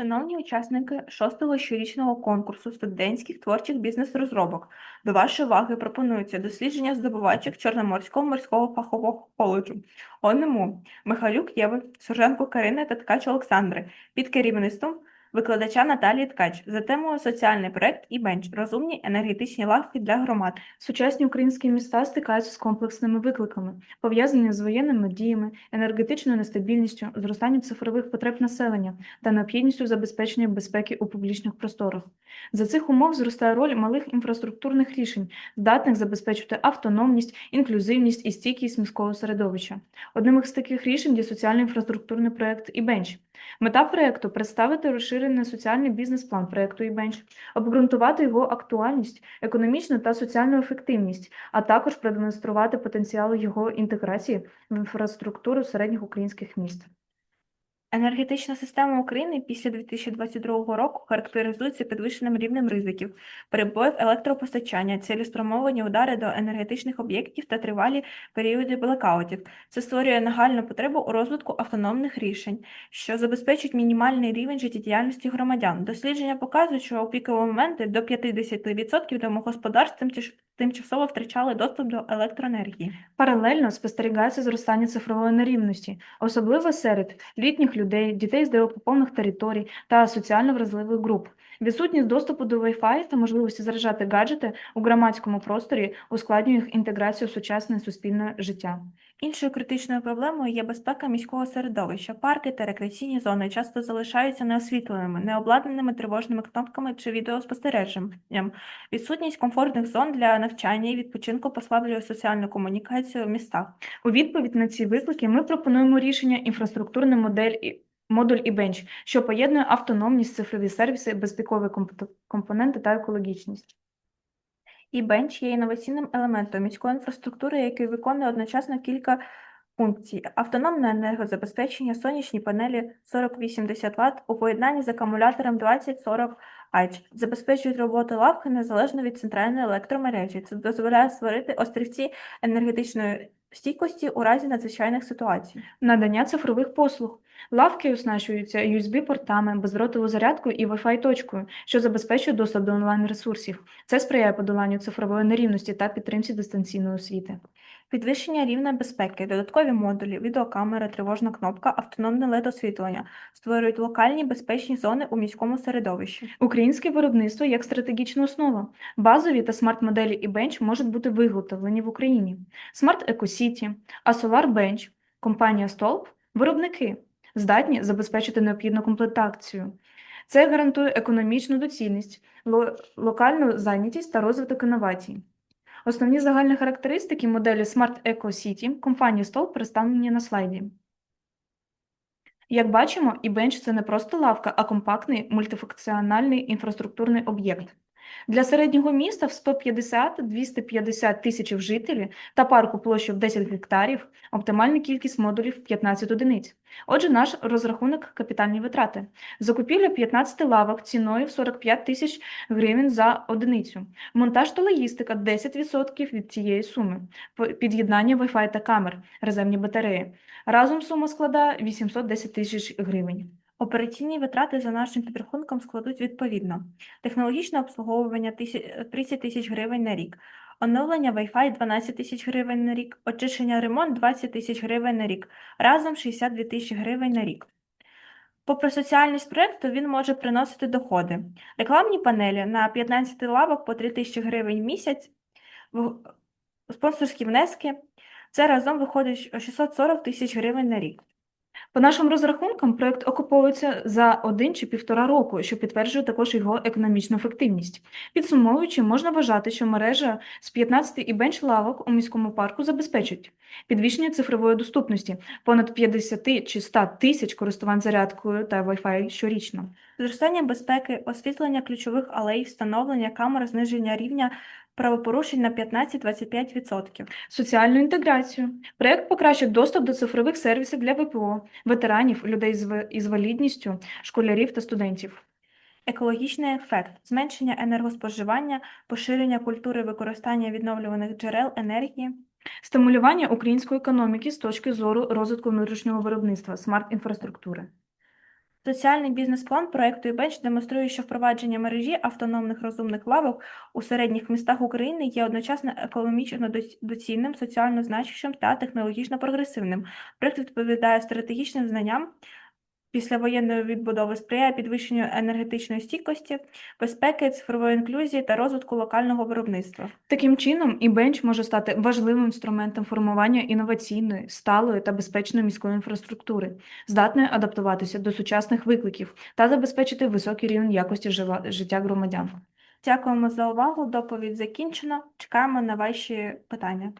Шановні учасники шостого щорічного конкурсу студентських творчих бізнес-розробок, до вашої уваги пропонується дослідження здобувачок Чорноморського морського фахового коледжу. ОНМУ Михайлюк Єви, Сурженко Карини та Ткач Олександри. Під керівництвом викладача Наталії Ткач за темою соціальний проект і бенч розумні енергетичні лавки для громад. Сучасні українські міста стикаються з комплексними викликами, пов'язаними з воєнними діями, енергетичною нестабільністю, зростанням цифрових потреб населення та необхідністю забезпечення безпеки у публічних просторах. За цих умов зростає роль малих інфраструктурних рішень, здатних забезпечити автономність, інклюзивність і стійкість міського середовища. Одним із таких рішень є соціальний інфраструктурний проект «Ібенч». Мета проекту представити розширений соціальний бізнес-план проекту «Ібенч», обґрунтувати його актуальність, економічну та соціальну ефективність, а також продемонструвати потенціал його інтеграції в інфраструктуру середніх українських міст. Енергетична система України після 2022 року характеризується підвищеним рівнем ризиків, перебоїв електропостачання, цілеспрямовані удари до енергетичних об'єктів та тривалі періоди блекаутів. Це створює нагальну потребу у розвитку автономних рішень, що забезпечують мінімальний рівень життєдіяльності громадян. Дослідження показують, що у пікові моменти до 50% домогосподарств тимчасово втрачали доступ до електроенергії. Паралельно спостерігається зростання цифрової нерівності, особливо серед літніх людей, дітей з деокупованих територій та соціально вразливих груп. Відсутність доступу до Wi-Fi та можливості заряджати гаджети у громадському просторі ускладнює їх інтеграцію в сучасне суспільне життя. Іншою критичною проблемою є безпека міського середовища. Парки та рекреаційні зони часто залишаються неосвітленими, необладнаними тривожними кнопками чи відеоспостереженням. Відсутність комфортних зон для навчання і відпочинку послаблює соціальну комунікацію в містах. У відповідь на ці виклики ми пропонуємо рішення інфраструктурний модель модуль і бенч, що поєднує автономність, цифрові сервіси, безпекові компоненти та екологічність. І бенч є інноваційним елементом міської інфраструктури, який виконує одночасно кілька функцій: автономне енергозабезпечення, сонячні панелі 40-80 Вт у поєднанні з акумулятором 20-40 Ач забезпечують роботу лавки незалежно від центральної електромережі. Це дозволяє створити острівці енергетичної стійкості у разі надзвичайних ситуацій. Надання цифрових послуг. Лавки оснащуються USB-портами, бездротовою зарядкою і Wi-Fi точкою, що забезпечує доступ до онлайн-ресурсів. Це сприяє подоланню цифрової нерівності та підтримці дистанційної освіти. Підвищення рівня безпеки, додаткові модулі, відеокамера, тривожна кнопка, автономне LED-освітлення створюють локальні безпечні зони у міському середовищі. Українське виробництво як стратегічна основа. Базові та смарт-моделі і Bench можуть бути виготовлені в Україні. Smart Eco City, а Solar Bench, компанія Stolp – виробники, здатні забезпечити необхідну комплектацію. Це гарантує економічну доцільність, локальну зайнятість та розвиток інновацій. Основні загальні характеристики моделі Smart Eco City компанії Stolp представлені на слайді. Як бачимо, eBench – це не просто лавка, а компактний мультифункціональний інфраструктурний об'єкт. Для середнього міста в 150-250 тисяч жителів та парку площею в 10 гектарів оптимальна кількість модулів 15 одиниць. Отже, наш розрахунок – капітальні витрати. Закупівля 15 лавок ціною в 45 тисяч гривень за одиницю. Монтаж та логістика – 10% від цієї суми. Під'єднання Wi-Fi та камер, резервні батареї. Разом сума складає 810 тисяч гривень. Операційні витрати за нашим підрахунком складуть відповідно: технологічне обслуговування 30 тисяч гривень на рік, оновлення Wi-Fi 12 тисяч гривень на рік, очищення ремонт 20 тисяч гривень на рік, разом 62 тисячі гривень на рік. Попри соціальність проекту, він може приносити доходи. Рекламні панелі на 15 лавок по 3 тисячі гривень в місяць, спонсорські внески. Це разом виходить 640 тисяч гривень на рік. По нашим розрахункам, проект окуповується за один чи півтора року, що підтверджує також його економічну ефективність. Підсумовуючи, можна вважати, що мережа з 15 і бенч лавок у міському парку забезпечить підвищення цифрової доступності, понад 50 чи 100 тисяч користувань зарядкою та Wi-Fi щорічно. Зростання безпеки, освітлення ключових алей, встановлення камер, зниження рівня правопорушень на 15-25%. Соціальну інтеграцію. Проект покращить доступ до цифрових сервісів для ВПО, ветеранів, людей з ви- із валідністю, школярів та студентів. Екологічний ефект, зменшення енергоспоживання, поширення культури використання відновлюваних джерел енергії, Стимулювання української економіки з точки зору розвитку внутрішнього виробництва, смарт-інфраструктури. Соціальний бізнес-план проекту «ІБЕНЧ» демонструє, що впровадження мережі автономних розумних лавок у середніх містах України є одночасно економічно доц- доцільним, соціально значущим та технологічно прогресивним. Проект відповідає стратегічним знанням післявоєнної відбудови, сприяє підвищенню енергетичної стійкості, безпеки, цифрової інклюзії та розвитку локального виробництва. Таким чином, і бенч може стати важливим інструментом формування інноваційної, сталої та безпечної міської інфраструктури, здатної адаптуватися до сучасних викликів та забезпечити високий рівень якості життя громадян. Дякуємо за увагу. Доповідь закінчено. Чекаємо на ваші питання.